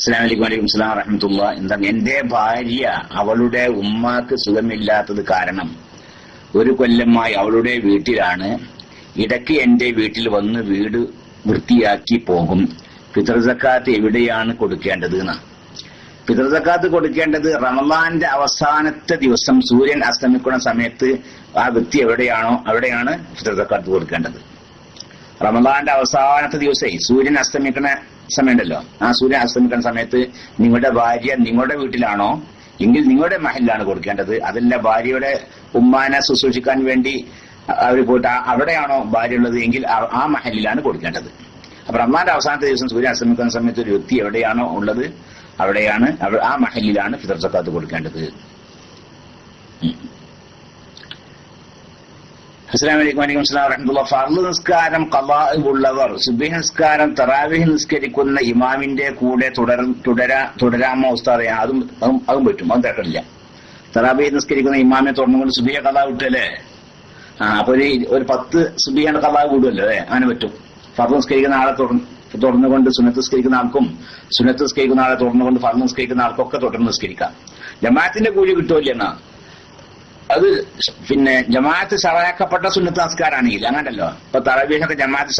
അസ്സാം അലൈക്കും വലൈക്കും സ്ലാം എന്താ എന്റെ ഭാര്യ അവളുടെ ഉമ്മാക്ക് സുഖമില്ലാത്തത് കാരണം ഒരു കൊല്ലമായി അവളുടെ വീട്ടിലാണ്. ഇടയ്ക്ക് എന്റെ വീട്ടിൽ വന്ന് വീട് വൃത്തിയാക്കി പോകും. പിതൃസക്കാത്ത് എവിടെയാണ് കൊടുക്കേണ്ടത് എന്നാ പിതൃസക്കാത്ത് കൊടുക്കേണ്ടത് റമദാന്റെ അവസാനത്തെ ദിവസം സൂര്യൻ അസ്തമിക്കുന്ന സമയത്ത് ആ വ്യക്തി എവിടെയാണോ അവിടെയാണ് പിതൃസക്കാത്ത് കൊടുക്കേണ്ടത്. റമദാന്റെ അവസാനത്തെ ദിവസേ സൂര്യൻ അസ്തമിക്കുന്ന സമയമുണ്ടല്ലോ. ആ സൂര്യൻ അസ്തമിക്കുന്ന സമയത്ത് നിങ്ങളുടെ ഭാര്യ നിങ്ങളുടെ വീട്ടിലാണോ? എങ്കിൽ നിങ്ങളുടെ മഹലിലാണ് കൊടുക്കേണ്ടത്. അതല്ല ഭാര്യയുടെ ഉമ്മാനെ ശുശ്രൂഷിക്കാൻ വേണ്ടി അവർ പോയിട്ട് അവിടെയാണോ ഭാര്യ ഉള്ളത് എങ്കിൽ ആ- മഹലിലാണ് കൊടുക്കേണ്ടത്. അപ്പൊ റമദാന്റെ അവസാനത്തെ ദിവസം സൂര്യൻ അസ്തമിക്കുന്ന സമയത്ത് ഒരു വ്യക്തി എവിടെയാണോ ഉള്ളത് അവിടെയാണ് ആ മഹലിലാണ് ഫിദർ സക്കാത്ത് കൊടുക്കേണ്ടത്. അസ്സാം വലൈക്കും സ്ലാം ഫർൾ നിസ്കാരം കലാ ഉള്ളവർ സുബഹി നിസ്കാരം തറാവിഹ് നിസ്കരിക്കുന്ന ഇമാമിന്റെ കൂടെ തുടർ തുടരാ തുടരാമോ ഉസ്താദെ? അതും അതും പറ്റും. അതും തേക്കടില്ല തറാബിഹ് നിസ്കരിക്കുന്ന ഇമാമിനെ തുടർന്നുകൊണ്ട് സുബിയ കഥ വിട്ടല്ലേ? ആ അപ്പൊ ഒരു ഒരു പത്ത് സുബിയാണ് കഥ കൂടുമല്ലോ അല്ലേ? അങ്ങനെ പറ്റും. ഫർദ് നിസ്കരിക്കുന്ന ആളെ തുടർന്നുകൊണ്ട് സുനത്ത് നിസ്കരിക്കുന്ന ആൾക്കും സുനത്ത് നിസ്കരിക്കുന്ന ആളെ തുടർന്നുകൊണ്ട് ഫർദ് നിസ്കരിക്കുന്ന ആൾക്കൊക്കെ തുടർന്ന് നിസ്കരിക്കാം ജമാഅത്തിന്റെ കൂലി കിട്ടുമല്ലേ എന്നാ അത് പിന്നെ ജമാഅത്ത് ഷറാക്കപ്പെട്ട സുന്നത്ത് നമസ്കാരാണെങ്കിൽ അങ്ങനല്ലോ. ഇപ്പൊ തറവീഹൊക്കെ ജമാഅത്ത്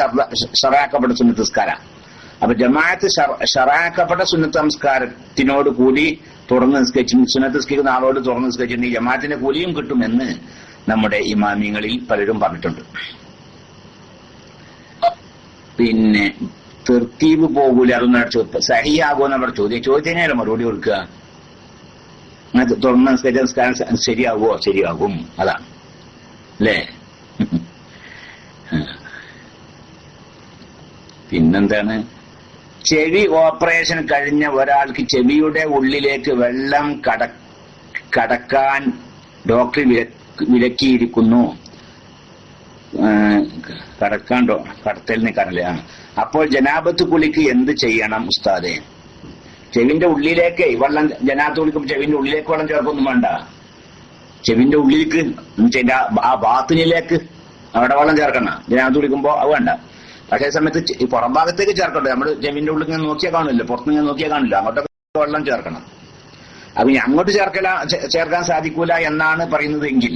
ഷറാക്കപ്പെട്ട സുന്നത്ത് നമസ്കാര അപ്പൊ ജമാഅത്ത് ഷറാക്കപ്പെട്ട സുന്നത്ത് നമസ്കാരത്തിനോട് കൂടി തുറന്ന് നിസ്കരിച്ചു സുന്നത്ത് നിസ്കരിക്കുന്ന ആളോട് തുറന്ന് നിസ്കരിച്ചിട്ടുണ്ടെങ്കിൽ ജമാഅത്തിന്റെ കൂലിയും കിട്ടുമെന്ന് നമ്മുടെ ഇമാമിങ്ങളിൽ പലരും പറഞ്ഞിട്ടുണ്ട്. പിന്നെ തെർത്തീവ് പോകൂല അതൊന്നും ചോദ്യം സഹിയാകുമെന്ന് അവിടെ ചോദ്യം കഴിഞ്ഞാലും മറുപടി കൊടുക്കുക. അങ്ങനെ തുറന്ന നമസ്കരിച്ച നിസ്കാരം സ- ശരിയാകുമോ ശരിയാകും അതാണ് അല്ലേ പിന്നെന്താണ്? ചെവി ഓപ്പറേഷൻ കഴിഞ്ഞ ഒരാൾക്ക് ചെവിയുടെ ഉള്ളിലേക്ക് വെള്ളം കട കടക്കാൻ ഡോക്ടർ വിലക്ക് വിലക്കിയിരിക്കുന്നു. കടക്കാൻ കടത്തലിനെ കടത്തലിന് കടല. അപ്പോൾ ജനാപത്ത് കുളിക്ക് എന്ത് ചെയ്യണം ഉസ്താദെ? ചെവിന്റെ ഉള്ളിലേക്ക് വെള്ളം ജനാത്ത് കുളിക്കുമ്പോൾ ചെവിന്റെ ഉള്ളിലേക്ക് വെള്ളം ചേർക്കൊന്നും വേണ്ട. ചെവിന്റെ ഉള്ളിലേക്ക് ആ ബാത്തിനിലേക്ക് അവിടെ വെള്ളം ചേർക്കണം. ജനാത്ത് കുളിക്കുമ്പോ അത് വേണ്ട. പക്ഷേ സമയത്ത് ഈ പുറം ഭാഗത്തേക്ക് ചേർക്കണ്ട? നമ്മൾ ചെവിന്റെ ഉള്ളിൽ ഇങ്ങനെ നോക്കിയാൽ കാണില്ല പുറത്ത് ഇങ്ങനെ നോക്കിയാൽ കാണില്ല അങ്ങോട്ടൊക്കെ വെള്ളം ചേർക്കണം. അപ്പൊ ഇനി അങ്ങോട്ട് ചേർക്കല ചേർക്കാൻ സാധിക്കൂല എന്നാണ് പറയുന്നത് എങ്കിൽ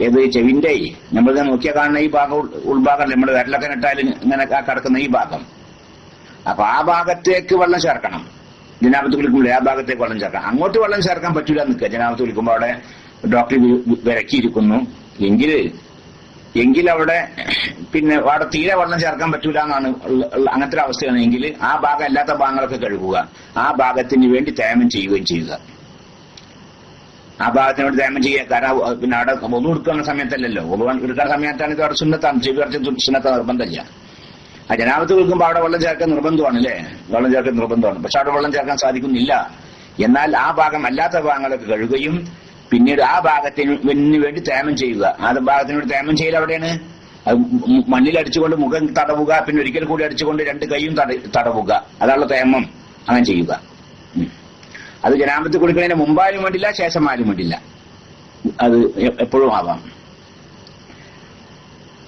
ഏത് ചെവിന്റെ നമ്മൾ നോക്കിയാൽ കാണുന്ന ഈ ഭാഗം ഉൾ- ഉൾഭാഗം നമ്മൾ വിരലൊക്കെ നിട്ടാൽ ഇങ്ങനെ കിടക്കുന്ന ഈ ഭാഗം. അപ്പൊ ആ ഭാഗത്തേക്ക് വെള്ളം ചേർക്കണം. ജനാപത്ത് വിളിക്കുമ്പോൾ ആ ഭാഗത്തേക്ക് വെള്ളം ചേർക്കാം. അങ്ങോട്ട് വെള്ളം ചേർക്കാൻ പറ്റൂല നിൽക്കുക. ജനാപത്ത് വിളിക്കുമ്പോൾ അവിടെ ഡോക്ടർ വിരക്കിയിരിക്കുന്നു എങ്കിൽ എങ്കിൽ അവിടെ പിന്നെ അവിടെ തീരെ വെള്ളം ചേർക്കാൻ പറ്റൂല എന്നാണ് അങ്ങനത്തെ ഒരു അവസ്ഥയാണ്. എങ്കിൽ ആ ഭാഗം അല്ലാത്ത ഭാഗങ്ങളൊക്കെ കഴുകുക. ആ ഭാഗത്തിന് വേണ്ടി തേമം ചെയ്യുകയും ചെയ്യുക. ആ ഭാഗത്തിനോട് തേമം ചെയ്യുക. കാരണം പിന്നെ അവിടെ ഒന്നും എടുക്കുന്ന സമയത്തല്ലല്ലോ. ഒന്നും എടുക്കുന്ന സമയത്താണ് ഇത് അവിടെ സുന്നത്താണ്. ചെവി കുറച്ച് സുന്നത്ത നിർബന്ധമില്ല. ആ ജനാപത്ത് വിൽക്കുമ്പോൾ അവിടെ വെള്ളം ചേർക്കാൻ നിർബന്ധമാണ് അല്ലേ വെള്ളം ചേർക്കാൻ നിർബന്ധമാണ്. പക്ഷെ അവിടെ വെള്ളം ചേർക്കാൻ സാധിക്കുന്നില്ല. എന്നാൽ ആ ഭാഗം അല്ലാത്ത ഭാഗങ്ങളൊക്കെ കഴുകുകയും പിന്നീട് ആ ഭാഗത്തിന് വേണ്ടി തേമം ചെയ്യുക. ആ ഭാഗത്തിന് വേണ്ടി തേമം ചെയ്യൽ അവിടെയാണ്? മണ്ണിൽ അടിച്ചുകൊണ്ട് മുഖം തടവുക പിന്നെ ഒരിക്കൽ കൂടി അടിച്ചുകൊണ്ട് രണ്ട് കൈയും തടവുക. അതാണ് തേമം. അങ്ങനെ ചെയ്യുക. അത് ജനാമത്ത് കൊടുക്കുന്നതിന് മുമ്പായാലും വേണ്ടില്ല ശേഷമായാലും വേണ്ടില്ല. അത് എപ്പോഴും ആവാം.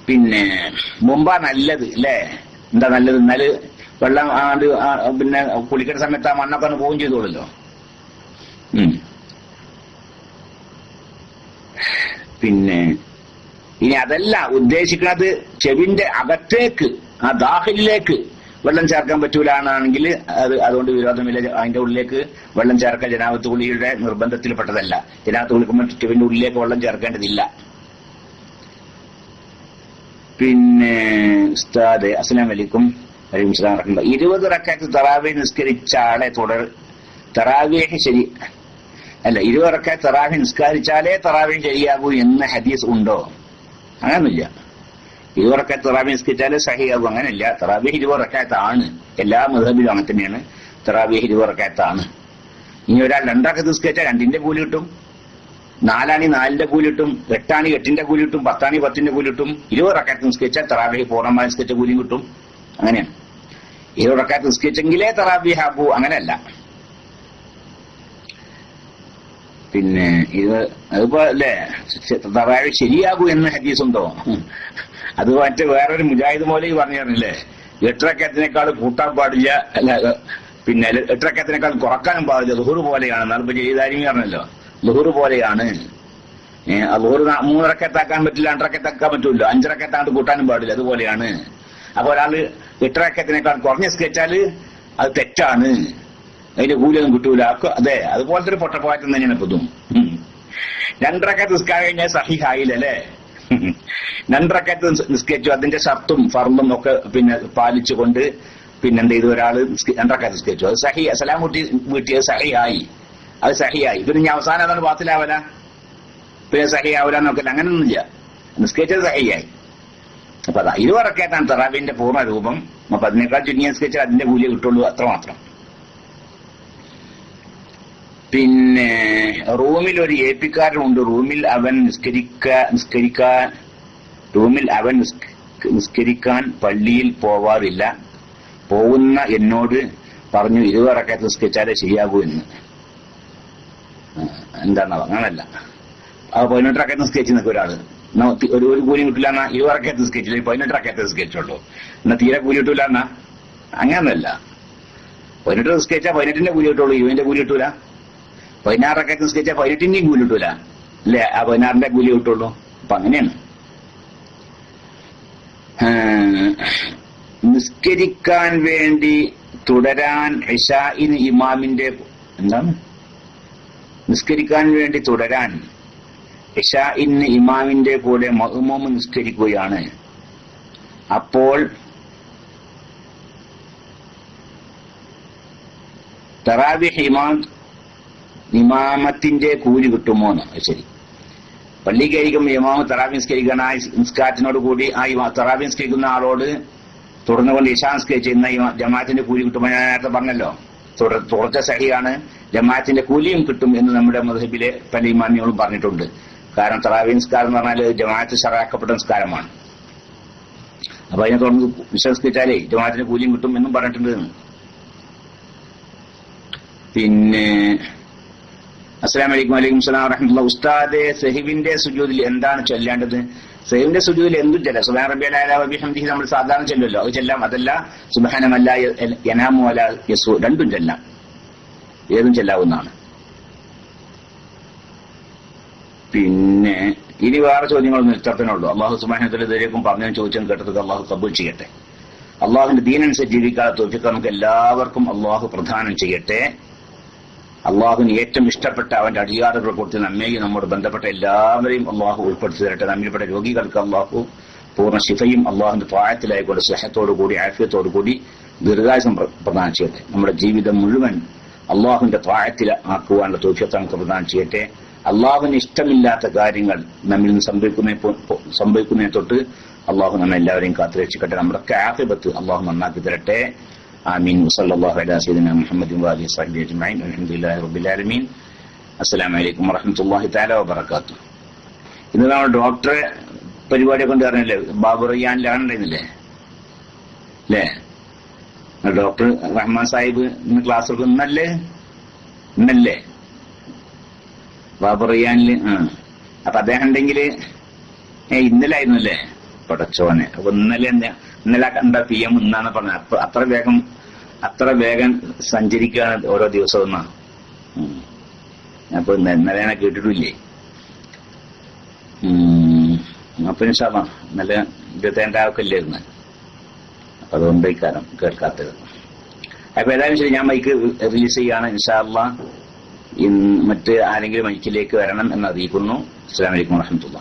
പിന്നെ മുമ്പാ നല്ലത് അല്ലേ? എന്താ നല്ലത്? എന്നാൽ വെള്ളം ആണ്ട് പിന്നെ കുളിക്കുന്ന സമയത്ത് ആ മണ്ണൊക്കെ ഒന്ന് പോവുകയും ചെയ്തോളല്ലോ. പിന്നെ ഇനി അതല്ല ഉദ്ദേശിക്കുന്നത് ചെവിന്റെ അകത്തേക്ക് ആ ദാഹിലേക്ക് വെള്ളം ചേർക്കാൻ പറ്റൂലാണെങ്കിൽ അത് അതുകൊണ്ട് വിരോധമില്ല. അതിന്റെ ഉള്ളിലേക്ക് വെള്ളം ചേർക്കാൻ ജനാപത്ത് കുളിയുടെ നിർബന്ധത്തിൽപ്പെട്ടതല്ല. ജനാപത്ത് കുളിക്കുമ്പോൾ ചെവിന്റെ ഉള്ളിലേക്ക് വെള്ളം ചേർക്കേണ്ടതില്ല. പിന്നെ ഉസ്താദ് അസ്സലാം വലൈക്കും. ഇരുപത് റക്കാത്ത് തറാവി നിസ്കരിച്ച ആളെ തുടർ. തറാവിയെ ശരി. അല്ല ഇരുപത് റക്കാത്ത് തറാവി നിസ്കരിച്ചാലേ തറാവി ശരിയാകൂ എന്ന ഹദീസ് ഉണ്ടോ? അങ്ങനൊന്നുമില്ല. ഇരുപത് റക്കാത്ത് തറാവി നിസ്കരിച്ചാലേ സഹിയാകൂ. അങ്ങനെയല്ല തറാവി ഇരുപത് റക്കാത്താണ് എല്ലാ മധബിലും അങ്ങനെ തന്നെയാണ്. തറാവി ഇരുപത് റക്കാത്താണ് ഇനി ഒരാൾ രണ്ടാക്കത്ത് നിസ്കരിച്ചാൽ രണ്ടിന്റെ കൂലി കിട്ടും. നാലാണി നാലിന്റെ കൂലിട്ടും എട്ടാണി എട്ടിന്റെ കൂലിട്ടും പത്താണി പത്തിന്റെ കൂലിട്ടും ഇരുപത് റക്കാത്ത് നിസ്കരിച്ചാൽ തറാബിഹ് പൂർണമായി നിസ്കരിച്ച കൂലിയും കിട്ടും. അങ്ങനെയാണ്. ഇരുപത് റക്കാത്ത് നിസ്കരിച്ചെങ്കിലേ തറാബിഹ് ആകൂ അങ്ങനെയല്ല. പിന്നെ ഇത് അതിപ്പോ അല്ലേ? തറാവി ശരിയാകൂ എന്ന ഹദീസ് ഉണ്ടോ അത് മറ്റേ വേറൊരു മുജാഹിദ് മോലി പറഞ്ഞു പറഞ്ഞില്ലേ എട്ടരക്കത്തിനേക്കാൾ കൂട്ടാൻ പാടില്ല. അല്ല പിന്നെ എട്ടരക്കത്തിനേക്കാൾ കുറക്കാനും പാടില്ല. ലുഹുർ പോലെയാണ്. എന്നാലും ഇപ്പൊ ജയ്താരിമി പറഞ്ഞല്ലോ. ലുഹുർ പോലെയാണ്. ഏഹ് മൂന്നിറക്കത്താക്കാൻ പറ്റില്ല രണ്ടരക്കത്താക്കാൻ പറ്റില്ല. അഞ്ചിറക്കത്താണ്ട് കൂട്ടാനും പാടില്ല. അതുപോലെയാണ്. അപ്പൊ ഒരാൾ എട്ടിറക്കത്തിനേക്കാൾ കുറഞ്ഞ സ്കെച്ചാൽ അത് തെറ്റാണ്. അതിന്റെ കൂലിയൊന്നും കിട്ടൂല. അതെ അതുപോലത്തെ ഒരു പൊട്ടപ്പാറ്റം തന്നെയാണ് ഇപ്പൊ രണ്ടറക്കത്ത് നിസ്കാരം കഴിഞ്ഞാൽ സഹിഹായില്ലല്ലേ രണ്ടരക്കത്ത് നിസ്കരിച്ചു അതിന്റെ ഷർത്തും ഫർമും ഒക്കെ പിന്നെ പാലിച്ചുകൊണ്ട് പിന്നെന്ത് ചെയ്തു ഒരാൾ രണ്ടറക്കത്ത് നിസ്കരിച്ചു അത് സഹി സലാം കൂട്ടി വീട്ടിയത് സഹിയായി അത് സഹിയായി. പിന്നെ ഞാൻ അവസാനം അതാണ് പാത്തിലാവല പിന്നെ സഹിയാവല നോക്കില്ല അങ്ങനെയൊന്നുമില്ല നിസ്കരിച്ചത് സഹിയായി. അപ്പൊ അതാ ഇരുവറക്കേറ്റാണ് തറാബിന്റെ പൂർണ രൂപം. അപ്പൊ അതിനേക്കാൾ ചുരുങ്ങിയ നിസ്കരിച്ചാൽ അതിന്റെ കൂലി കിട്ടുള്ളൂ അത്രമാത്രം പിന്നെ റൂമിൽ ഒരു എ പിക്കാരനുണ്ട്. റൂമിൽ അവൻ നിസ്കരിക്ക നിസ്കരിക്കാൻ റൂമിൽ അവൻ നിസ്കരിക്കാൻ പള്ളിയിൽ പോവാറില്ല. പോകുന്ന എന്നോട് പറഞ്ഞു ഇരുവറക്കത്ത് നിസ്കരിച്ചാലേ ശരിയാകൂ എന്ന്. എന്താണോ അങ്ങനല്ല. അത് പതിനെട്ടരക്കത്ത് നിസ്കരിച്ച് നിൽക്കും തി- ഒരു ഒരു കൂലി കിട്ടില്ല എന്നാ ഇരുവറക്കത്ത് നിസ്കരിച്ചില്ല പതിനെട്ടരക്കത്ത് ഉണ്ടോ എന്നാ തീരെ കൂലി കിട്ടൂല എന്നാ? അങ്ങനല്ല പതിനെട്ട് നിസ്കരിച്ചാൽ പതിനെട്ടിന്റെ കൂലി കിട്ടുള്ളൂ. ഇവന്റെ കൂലി കിട്ടൂല. പതിനാറൊക്കെ നിസ്കരിച്ചാൽ പതിനെട്ടിന്റെയും കൂലി കിട്ടൂല. അല്ലേ? ആ പതിനാറിന്റെ കൂലി കിട്ടുള്ളൂ. അപ്പൊ അങ്ങനെയാണ്. നിസ്കരിക്കാൻ വേണ്ടി തുടരാൻ ഇഷായിന് ഇമാമിന്റെ എന്താണ്? നിസ്കരിക്കാൻ വേണ്ടി തുടരാൻ. ഇഷാ ഇന്ന് ഇമാമിന്റെ കൂടെ മഹ്മൂമ് നിസ്കരിക്കുകയാണ്. അപ്പോൾ തറാബിഹ് ഇമാം ഇമാമത്തിന്റെ കൂലി കിട്ടുമോ എന്ന്? ശരി. പള്ളി കഴിക്കുമ്പോൾ ഇമാമ് തറാബി നിസ്കരിക്കുന്ന ആ നിസ്കാരത്തിനോട് കൂടി ആ തറാബി നിസ്കരിക്കുന്ന ആളോട് തുടർന്നുകൊണ്ട് ഇഷാ നിസ്കരിച്ചിരുന്ന ഈ ജമാഅത്തിന്റെ കൂലി കിട്ടുമോ ഞാൻ നേരത്തെ പറഞ്ഞല്ലോ. തുടർ തുടർച്ച സഹിയാണ് ജമാഅത്തിന്റെ കൂലിയും കിട്ടും എന്ന് നമ്മുടെ മധുബിലെ പല ഇമാമികളും പറഞ്ഞിട്ടുണ്ട്. കാരണം തറാവീൻ നിസ്കാരം എന്ന് പറഞ്ഞാൽ ജമാഅത്ത് ഷറാക്കപ്പെട്ട നിസ്കാരമാണ്. അപ്പൊ അതിനെ തുടർന്ന് വിശ്വസിച്ചാലേ ജമാഅത്തിന്റെ കൂലിയും കിട്ടും എന്നും പറഞ്ഞിട്ടുണ്ട് പിന്നെ അസ്സാം വലൈക്കും വലൈക്കും സ്ലാം വറഹമുല്ല ഉസ്താദെ സഹിബിന്റെ സുജൂദിൽ എന്താണ് ചൊല്ലേണ്ടത്? സഹിബിന്റെ സുജൂദിൽ എന്തും ചെല്ലാം. സുബാൻ റബി അലഹി നമ്മൾ സാധാരണ ചെല്ലുമല്ലോ അത് ചെല്ലാം അതല്ല സുബാനമല്ല എനാമോ അല യസു രണ്ടും ചെല്ലാം. ഏതും ചെല്ലാവുന്നതാണ്. പിന്നെ ഇനി വേറെ ചോദ്യങ്ങളൊന്നും ഇത്തരത്തിനുള്ളൂ അള്ളാഹു സുബാനത്തിൽ ഇതിലേക്കും പറഞ്ഞു ചോദിച്ചെന്ന് കേട്ടത് അള്ളാഹു കബൂൽ ചെയ്യട്ടെ. അള്ളാഹുവിന്റെ ദീനനുസരിച്ച് ജീവിക്കാതെ തോഫിക്ക് നമുക്ക് എല്ലാവർക്കും അള്ളാഹു പ്രധാനം ചെയ്യട്ടെ. അള്ളാഹുവിന് ഏറ്റവും ഇഷ്ടപ്പെട്ട അവന്റെ അടിയാറുകൾ കൊടുത്ത് നമ്മയും നമ്മോട് ബന്ധപ്പെട്ട എല്ലാവരെയും അള്ളാഹു ഉൾപ്പെടുത്തി തരട്ടെ. നമ്മിൽപ്പെട്ട രോഗികൾക്ക് അള്ളാഹു പൂർണ ശിഫയും അള്ളാഹുവിന്റെ പ്രായത്തിലായിക്കൊണ്ട് സ്നേഹത്തോടു കൂടി ആഫ്യത്തോടു കൂടി ദീർഘായുസം പ്ര- പ്രദാനം ചെയ്യട്ടെ. നമ്മുടെ ജീവിതം മുഴുവൻ അള്ളാഹുവിന്റെ പ്രായത്തിൽ ആക്കുവാനുള്ള തോഫ്യത്തെ നമുക്ക് പ്രദാനം ചെയ്യട്ടെ. അള്ളാഹുവിന് ഇഷ്ടമില്ലാത്ത കാര്യങ്ങൾ നമ്മിൽ നിന്ന് സംഭവിക്കുന്ന സംഭവിക്കുന്നതിനെ തൊട്ട് അള്ളാഹു നമ്മെ എല്ലാവരെയും കാത്തുരക്ഷിക്കട്ടെ. നമ്മുടെ കാഫിബത്ത് അള്ളാഹു നന്നാക്കി തരട്ടെ. آمين وصلى الله على سيدنا محمد وآله وصحبه أجمعين والحمد لله رب العالمين السلام عليكم ورحمة الله تعالى وبركاته ഇന്ന് നമ്മൾ ഡോക്ടറെ പരിപാടിയൊക്കെ കൊണ്ട് പറഞ്ഞില്ലേ ബാബു റയ്യാനിലാണ് ഉണ്ടായിരുന്നില്ലേ അല്ലേ ഡോക്ടർ റഹ്മാൻ സാഹിബ് ഇന്ന് ക്ലാസ് എടുക്കും ഇന്നല്ലേ ഇന്നല്ലേ ബാബു റയ്യാനില് ആ അപ്പൊ അദ്ദേഹം ഉണ്ടെങ്കിൽ ഏ ഇന്നലെ ആയിരുന്നു അല്ലേ പടച്ചോനെ അപ്പൊ ഇന്നലെ എന്താ ഇന്നലെ കണ്ട പി എം ഇന്നാണ് പറഞ്ഞത്. അത്ര വേഗം അത്ര വേഗം സഞ്ചരിക്കുകയാണ് ഓരോ ദിവസവും എന്നാണ്. അപ്പൊ ഇന്നലെയാണ് ഇന്നലെ കേട്ടിട്ടില്ലേ. അപ്പൊ ഇൻഷാല്ല നല്ല ഇരുപത്തേഴാം ഒക്കെ ഇല്ലായിരുന്നു. അപ്പൊ അതുകൊണ്ട് കാലം കേൾക്കാത്തത്. അപ്പൊ ഏതായാലും ശരി ഞാൻ മൈക്ക് റിലീസ് ചെയ്യാണ്. ഇൻഷാല്ല മറ്റ് ആരെങ്കിലും മൈക്കിലേക്ക് വരണം എന്ന് അറിയിക്കുന്നു. അസ്സാം വലൈക്കും വാഹമത്തുള്ള